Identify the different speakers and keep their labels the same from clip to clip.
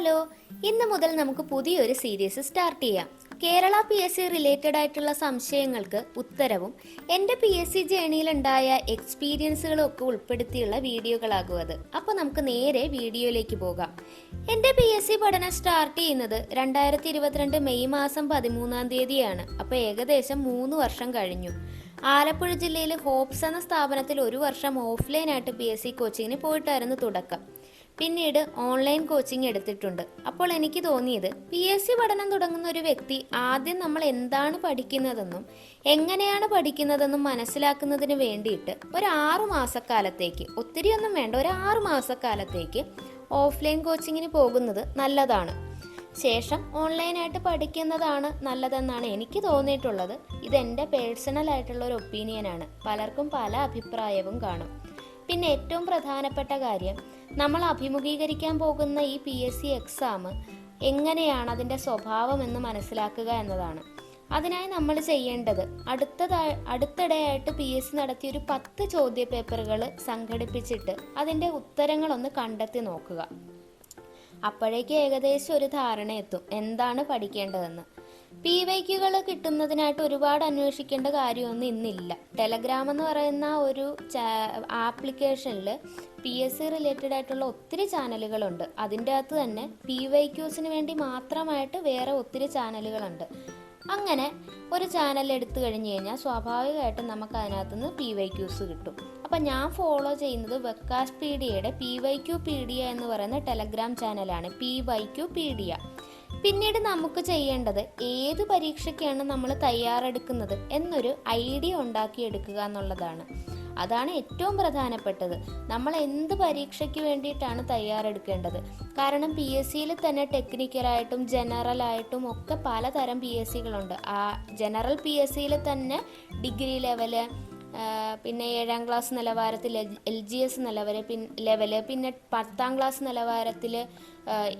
Speaker 1: Hello ഇന്ന് മുതൽ നമുക്ക് പുതിയൊരു സീരീസ് സ്റ്റാർട്ട് ചെയ്യാം. Kerala P S C related ആയിട്ടുള്ള സംശയങ്ങൾക്ക് ഉത്തരവും എന്റെ പി എസ് സി ജേണിയിലുണ്ടായ എക്സ്പീരിയൻസുകളും ഒക്കെ ഉൾപ്പെടുത്തിയുള്ള വീഡിയോകളാകും അത് അപ്പോൾ നമുക്ക് നേരെ വീഡിയോയിലേക്ക് പോകാം. എന്റെ പി എസ് സി പഠനം സ്റ്റാർട്ട് ചെയ്യുന്നത് രണ്ടായിരത്തി ഇരുപത്തിരണ്ട് മെയ് മാസം പതിമൂന്നാം തീയതിയാണ്. അപ്പോൾ ഏകദേശം മൂന്ന് വർഷം കഴിഞ്ഞു. ആലപ്പുഴ ജില്ലയിൽ ഹോപ്സ് എന്ന സ്ഥാപനത്തിൽ ഒരു വർഷം ഓഫ്ലൈനായിട്ട് പി എസ് സി കോച്ചിങ്ങിന് പോയിട്ടായിരുന്നു തുടക്കം. പിന്നീട് ഓൺലൈൻ കോച്ചിങ് എടുത്തിട്ടുണ്ട്. അപ്പോൾ എനിക്ക് തോന്നിയത് പി എസ് സി പഠനം തുടങ്ങുന്ന ഒരു വ്യക്തി ആദ്യം നമ്മൾ എന്താണ് പഠിക്കുന്നതെന്നും എങ്ങനെയാണ് പഠിക്കുന്നതെന്നും മനസ്സിലാക്കുന്നതിന് വേണ്ടിയിട്ട് ഒരു ആറു മാസക്കാലത്തേക്ക് ഒത്തിരി ഒന്നും വേണ്ട ഒരു ആറു മാസക്കാലത്തേക്ക് ഓഫ്ലൈൻ കോച്ചിങ്ങിന് പോകുന്നത് നല്ലതാണ്. ശേഷം ഓൺലൈനായിട്ട് പഠിക്കുന്നതാണ് നല്ലതെന്നാണ് എനിക്ക് തോന്നിയിട്ടുള്ളത്. ഇതെന്റെ പേഴ്സണൽ ആയിട്ടുള്ള ഒരു ഒപ്പീനിയനാണ് പലർക്കും പല അഭിപ്രായവും കാണും. പിന്നെ ഏറ്റവും പ്രധാനപ്പെട്ട കാര്യം നമ്മൾ അഭിമുഖീകരിക്കാൻ പോകുന്ന ഈ പി എസ് സി എക്സാം എങ്ങനെയാണ് അതിന്റെ സ്വഭാവം എന്ന് മനസ്സിലാക്കുക എന്നതാണ്. അതിനായി നമ്മൾ ചെയ്യേണ്ടത് അടുത്തതായി അടുത്തിടെയായിട്ട് പി എസ് സി നടത്തിയ ഒരു പത്ത് ചോദ്യ പേപ്പറുകൾ സംഘടിപ്പിച്ചിട്ട് അതിന്റെ ഉത്തരങ്ങളൊന്ന് കണ്ടെത്തി നോക്കുക. അപ്പോഴേക്ക് ഏകദേശം ഒരു ധാരണ എത്തും എന്താണ് പഠിക്കേണ്ടതെന്ന്. പി വൈക്കുകൾ കിട്ടുന്നതിനായിട്ട് ഒരുപാട് അന്വേഷിക്കേണ്ട കാര്യമൊന്നും ഇന്നില്ല. ടെലഗ്രാം എന്ന് പറയുന്ന ഒരു ആപ്ലിക്കേഷനിൽ പി എസ് സി റിലേറ്റഡ് ആയിട്ടുള്ള ഒത്തിരി ചാനലുകളുണ്ട്. അതിന്റെ അകത്ത് തന്നെ പി വൈ ക്യൂസിന് വേണ്ടി മാത്രമായിട്ട് വേറെ ഒത്തിരി ചാനലുകളുണ്ട്. അങ്ങനെ ഒരു ചാനൽ എടുത്തു കഴിഞ്ഞ് കഴിഞ്ഞാൽ സ്വാഭാവികമായിട്ടും നമുക്ക് അതിനകത്ത് നിന്ന് പി വൈ ക്യൂസ് കിട്ടും. അപ്പം ഞാൻ ഫോളോ ചെയ്യുന്നത് വെക്കാസ് പീഡിയയുടെ പി വൈ ക്യു പീഡിയ എന്ന് പറയുന്ന ടെലഗ്രാം ചാനലാണ് പി വൈ ക്യു പീഡിയ പിന്നീട് നമുക്ക് ചെയ്യേണ്ടത് ഏത് പരീക്ഷയ്ക്കാണ് നമ്മൾ തയ്യാറെടുക്കുന്നത് എന്നൊരു ഐഡിയ ഉണ്ടാക്കിയെടുക്കുക എന്നുള്ളതാണ്. അതാണ് ഏറ്റവും പ്രധാനപ്പെട്ടത്. നമ്മൾ എന്ത് പരീക്ഷയ്ക്ക് വേണ്ടിയിട്ടാണ് തയ്യാറെടുക്കേണ്ടത്? കാരണം പി എസ് സിയിൽ തന്നെ ടെക്നിക്കലായിട്ടും ജനറലായിട്ടും ഒക്കെ പലതരം പി എസ് സികളുണ്ട് ആ ജനറൽ പി എസ് സിയിൽ തന്നെ ഡിഗ്രി ലെവൽ പിന്നെ ഏഴാം ക്ലാസ് നിലവാരത്തിൽ എൽ ജി എസ് നിലവര പിൻ ലെവൽ പിന്നെ പത്താം ക്ലാസ് നിലവാരത്തിൽ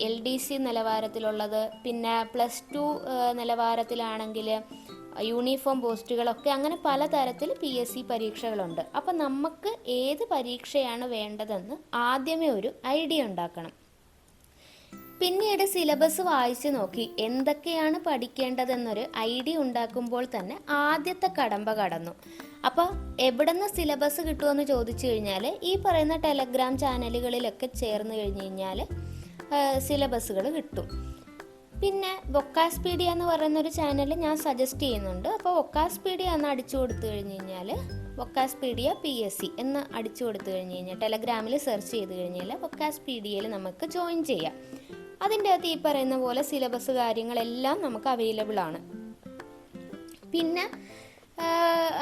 Speaker 1: എൽ ഡി സി നിലവാരത്തിലുള്ളത് പിന്നെ പ്ലസ് ടു നിലവാരത്തിലാണെങ്കിൽ യൂണിഫോം പോസ്റ്റുകളൊക്കെ അങ്ങനെ പലതരത്തിൽ പി എസ് സി പരീക്ഷകളുണ്ട്. അപ്പം നമുക്ക് ഏത് പരീക്ഷയാണ് വേണ്ടതെന്ന് ആദ്യമേ ഒരു ഐഡിയ ഉണ്ടാക്കണം. പിന്നീട് സിലബസ് വായിച്ചു നോക്കി എന്തൊക്കെയാണ് പഠിക്കേണ്ടതെന്നൊരു ഐഡിയ ഉണ്ടാക്കുമ്പോൾ തന്നെ ആദ്യത്തെ കടമ്പ കടന്നു. അപ്പോൾ എവിടുന്ന് സിലബസ് കിട്ടുമെന്ന് ചോദിച്ചു കഴിഞ്ഞാൽ ഈ പറയുന്ന ടെലഗ്രാം ചാനലുകളിലൊക്കെ ചേർന്ന് കഴിഞ്ഞ് കഴിഞ്ഞാൽ സിലബസുകൾ കിട്ടും. പിന്നെ വൊക്കാസ്പീഡിയ എന്ന് പറയുന്ന ഒരു ചാനൽ ഞാൻ സജസ്റ്റ് ചെയ്യുന്നുണ്ട്. അപ്പോൾ വൊക്കാസ്പീഡിയ എന്ന് അടിച്ചു കൊടുത്തു കഴിഞ്ഞ് കഴിഞ്ഞാൽ വൊക്കാസ്പീഡിയ പി എസ് സി എന്ന് അടിച്ചു കൊടുത്തു കഴിഞ്ഞ് കഴിഞ്ഞാൽ ടെലഗ്രാമിൽ സെർച്ച് ചെയ്ത് കഴിഞ്ഞാൽ വൊക്കാസ്പീഡിയയിൽ നമുക്ക് ജോയിൻ ചെയ്യാം. അതിന്റെ അകത്ത് ഈ പറയുന്ന പോലെ സിലബസ് കാര്യങ്ങളെല്ലാം നമുക്ക് അവൈലബിൾ ആണ്. പിന്നെ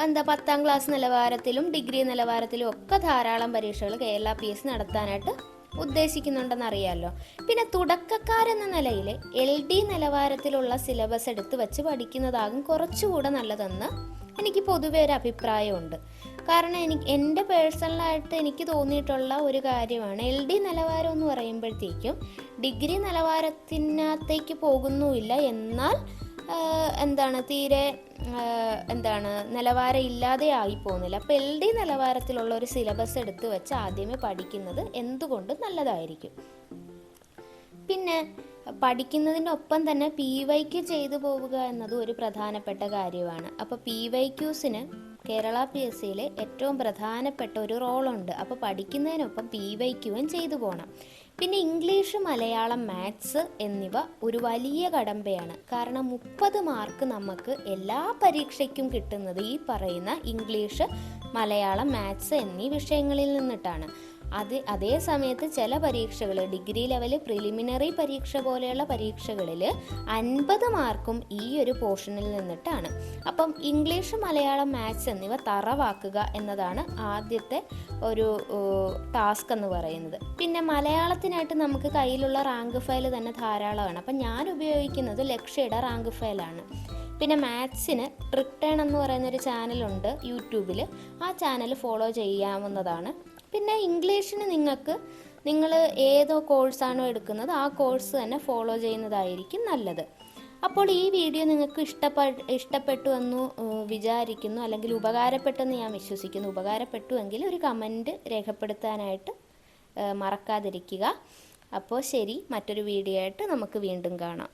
Speaker 1: എന്താ പത്താം ക്ലാസ് നിലവാരത്തിലും ഡിഗ്രി നിലവാരത്തിലും ഒക്കെ ധാരാളം പരീക്ഷകൾ കേരള പി എസ് നടത്താനായിട്ട് ഉദ്ദേശിക്കുന്നുണ്ടെന്ന് അറിയാമല്ലോ പിന്നെ തുടക്കക്കാരെന്ന നിലയിൽ എൽ ഡി നിലവാരത്തിലുള്ള സിലബസ് എടുത്ത് വെച്ച് പഠിക്കുന്നതാകും കുറച്ചുകൂടെ നല്ലതെന്ന് എനിക്ക് പൊതുവെ ഒരു അഭിപ്രായമുണ്ട്. കാരണം എനിക്ക് എന്റെ പേഴ്സണലായിട്ട് എനിക്ക് തോന്നിയിട്ടുള്ള ഒരു കാര്യമാണ് എൽ ഡി നിലവാരം എന്ന് പറയുമ്പോഴത്തേക്കും ഡിഗ്രി നിലവാരത്തിനകത്തേക്ക് പോകുന്നുമില്ല. എന്നാൽ എന്താണ് തീരെ എന്താണ് നിലവാരം ഇല്ലാതെ ആയി പോകുന്നില്ല. അപ്പോൾ എൽ ഡി നിലവാരത്തിലുള്ള ഒരു സിലബസ് എടുത്തു വെച്ച് ആദ്യമേ പഠിക്കുന്നത് എന്തുകൊണ്ടും നല്ലതായിരിക്കും? പിന്നെ പഠിക്കുന്നതിന്റെ ഒപ്പം തന്നെ പി വൈക്ക് ചെയ്തു പോവുക എന്നത് ഒരു പ്രധാനപ്പെട്ട കാര്യമാണ്. അപ്പോൾ പി വൈ ക്യൂസിന് കേരള പി എസ് സിയിലെ ഏറ്റവും പ്രധാനപ്പെട്ട ഒരു റോളുണ്ട്. അപ്പോൾ പഠിക്കുന്നതിനൊപ്പം പി വൈ ചെയ്തു പോകണം പിന്നെ ഇംഗ്ലീഷ് മലയാളം മാത്സ് എന്നിവ ഒരു വലിയ കടമ്പയാണ്. കാരണം മുപ്പത് മാർക്ക് നമുക്ക് എല്ലാ പരീക്ഷയ്ക്കും കിട്ടുന്നത് ഈ പറയുന്ന ഇംഗ്ലീഷ് മലയാളം മാത്സ് എന്നീ വിഷയങ്ങളിൽ നിന്നിട്ടാണ്. അത് അതേ സമയത്ത് ചില പരീക്ഷകൾ ഡിഗ്രി ലെവൽ പ്രിലിമിനറി പരീക്ഷ പോലെയുള്ള പരീക്ഷകളിൽ അൻപത് മാർക്കും ഈ ഒരു പോർഷനിൽ നിന്നിട്ടാണ്. അപ്പം ഇംഗ്ലീഷ് മലയാളം മാത്സ് എന്നിവ തറവാക്കുക എന്നതാണ് ആദ്യത്തെ ഒരു ടാസ്ക് എന്ന് പറയുന്നത്. പിന്നെ മലയാളത്തിനായിട്ട് നമുക്ക് കയ്യിലുള്ള റാങ്ക് ഫയൽ തന്നെ ധാരാളമാണ്. അപ്പം ഞാൻ ഉപയോഗിക്കുന്നത് ലക്ഷ്യയുടെ റാങ്ക് ഫയലാണ്. പിന്നെ മാത്സിന് ട്രിക്ടേൺ എന്ന് പറയുന്ന ഒരു ചാനലുണ്ട് യൂട്യൂബിൽ ആ ചാനൽ ഫോളോ ചെയ്യാവുന്നതാണ്. പിന്നെ ഇംഗ്ലീഷിന് നിങ്ങൾക്ക് നിങ്ങൾ ഏതോ കോഴ്സാണോ എടുക്കുന്നത് ആ കോഴ്സ് തന്നെ ഫോളോ ചെയ്യുന്നതായിരിക്കും നല്ലത്. അപ്പോൾ ഈ വീഡിയോ നിങ്ങൾക്ക് ഇഷ്ടപ്പെട്ട ഇഷ്ടപ്പെട്ടു എന്ന് വിചാരിക്കുന്നു അല്ലെങ്കിൽ ഉപകാരപ്പെട്ടെന്ന് ഞാൻ വിശ്വസിക്കുന്നു. ഉപകാരപ്പെട്ടു എങ്കിൽ ഒരു കമന്റ് രേഖപ്പെടുത്താനായിട്ട് മറക്കാതിരിക്കുക. അപ്പോൾ ശരി മറ്റൊരു വീഡിയോ ആയിട്ട് നമുക്ക് വീണ്ടും കാണാം.